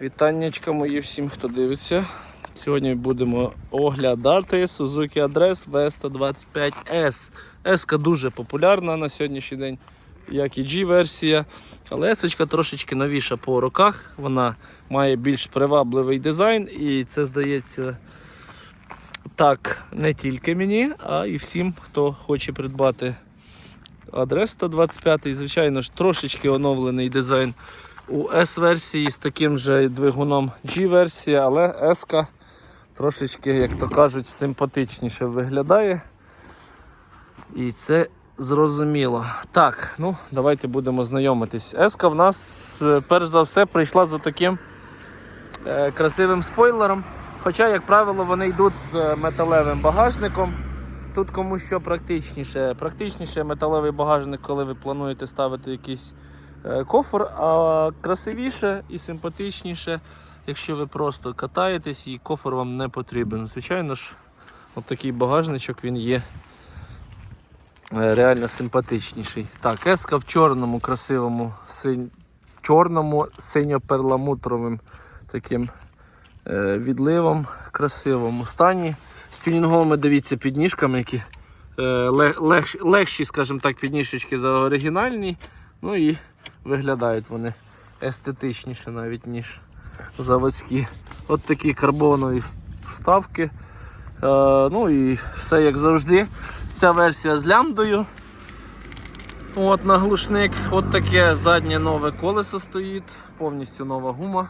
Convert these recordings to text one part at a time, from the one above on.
Вітаннячка мої всім, хто дивиться. Сьогодні будемо оглядати Suzuki Address V125S. S дуже популярна на сьогоднішній день, як і G-версія. Але S трошечки новіша по роках. Вона має більш привабливий дизайн, і це здається так не тільки мені, а і всім, хто хоче придбати адрес 125. І, звичайно ж, трошечки оновлений дизайн у S-версії з таким же двигуном G-версія, але S трошечки, як то кажуть, симпатичніше виглядає. І це зрозуміло. Так, ну давайте будемо знайомитись. S в нас, е, перш за все, прийшла за таким е, красивим спойлером. Хоча, як правило, вони йдуть з е, металевим багажником. Тут кому що практичніше. Практичніше металевий багажник, коли ви плануєте ставити якийсь е, кофр, а красивіше і симпатичніше, якщо ви просто катаєтесь і кофр вам не потрібен. Звичайно ж, от такий багажничок він є е, реально симпатичніший. Так, еска в чорному, красивому, синь... чорному синьо-перламутровим таким е, відливом, красивому стані. З тюнінговими, дивіться, підніжками, які е, лег, легші, скажімо так, підніжечки за оригінальні. Ну і виглядають вони естетичніше навіть, ніж заводські. От такі карбонові вставки. Е, ну і все як завжди. Ця версія з лямбдою. От на глушник. От таке заднє нове колесо стоїть, повністю нова гума.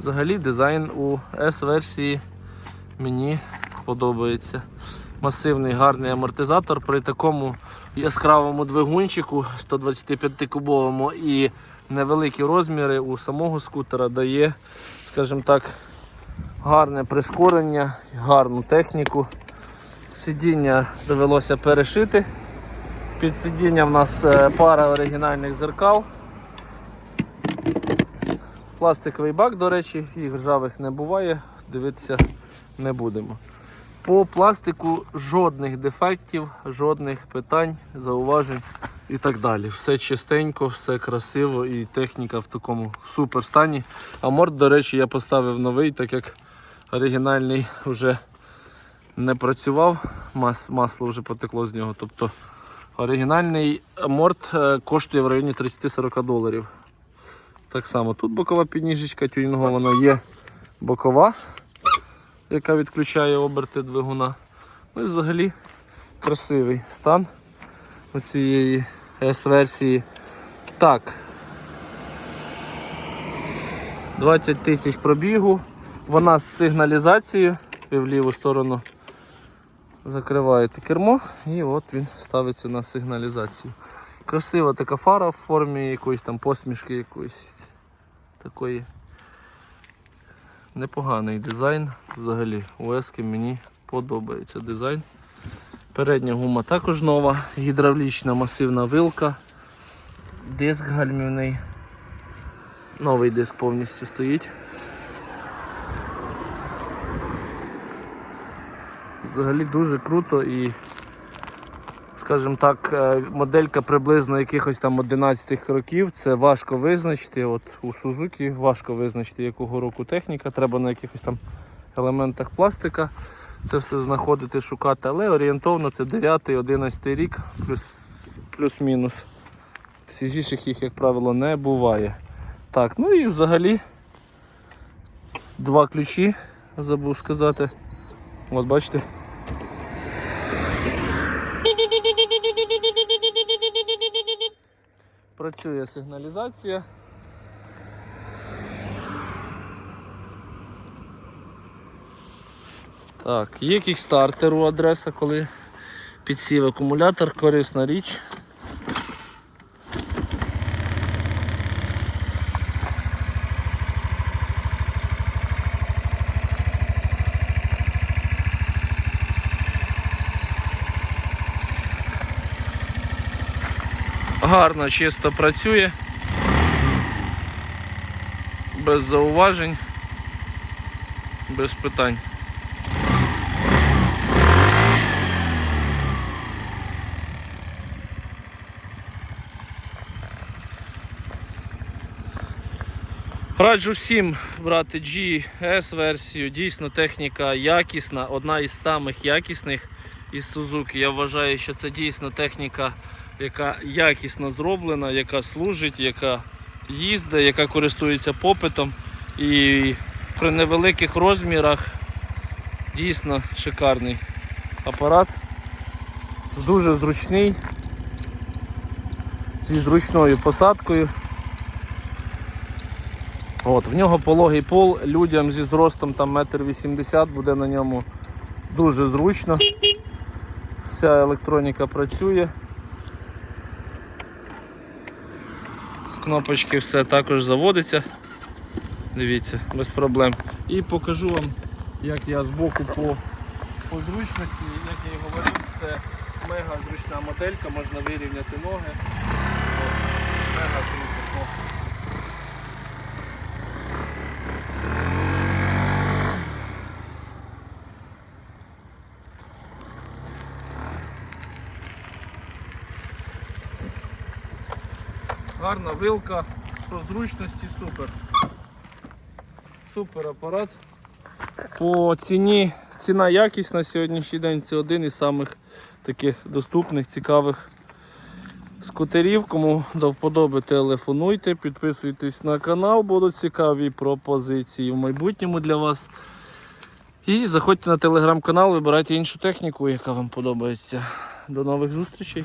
Взагалі дизайн у S-версії мені подобається. Масивний гарний амортизатор при такому яскравому двигунчику 125-кубовому і невеликі розміри у самого скутера дає, скажімо так, гарне прискорення, гарну техніку. Сидіння довелося перешити. Під сидіння в нас е, пара оригінальних зеркал. Пластиковий бак, до речі, їх ржавих не буває, дивитися не будемо. По пластику жодних дефектів, жодних питань, зауважень і так далі. Все чистенько, все красиво і техніка в такому супер стані. А морд, до речі, я поставив новий, так як оригінальний вже не працював, Мас, масло вже потекло з нього. Тобто оригінальний морд е, коштує в районі 30-40 доларів. Так само тут бокова підніжечка тюнінгована є бокова, яка відключає оберти двигуна. Ну і взагалі красивий стан цієї S-версії. Так. 20 тисяч пробігу. Вона з сигналізацією. Ви в ліву сторону закриваєте кермо і от він ставиться на сигналізацію. Красива така фара в формі якоїсь там посмішки якоїсь такої. Непоганий дизайн взагалі. У мені подобається дизайн. Передня гума також нова, гідравлічна масивна вилка, диск гальмівний. Новий диск повністю стоїть. Взагалі дуже круто і скажімо так, е, моделька приблизно якихось там 11 років. Це важко визначити. От у Suzuki важко визначити, якого року техніка. Треба на якихось там елементах пластика це все знаходити, шукати. Але орієнтовно це 9-11 рік, плюс, плюс-мінус. Свіжіших їх, як правило, не буває. Так, ну і взагалі два ключі, забув сказати. От бачите. Працює сигналізація. Так, є кікстартер у адреса, коли підсів акумулятор, корисна річ. Гарно, чисто працює. Без зауважень, без питань. Раджу всім брати GS версію. Дійсно техніка якісна, одна із самих якісних із Suzuki. Я вважаю, що це дійсно техніка, яка якісно зроблена, яка служить, яка їздить, яка користується попитом. І при невеликих розмірах дійсно шикарний апарат. Дуже зручний, зі зручною посадкою. От, в нього пологий пол, людям зі зростом там метр вісімдесят буде на ньому дуже зручно. Вся електроніка працює. Кнопочки все також заводиться. Дивіться, без проблем. І покажу вам, як я збоку по, по зручності, як я і говорив, це мега зручна моделька, можна вирівняти ноги. Мега круто. Гарна вилка, по зручності супер. Супер апарат. По ціні, ціна якість на сьогоднішній день це один із самих таких доступних, цікавих скутерів. Кому до вподоби телефонуйте, підписуйтесь на канал, будуть цікаві пропозиції в майбутньому для вас. І заходьте на телеграм-канал, вибирайте іншу техніку, яка вам подобається. До нових зустрічей!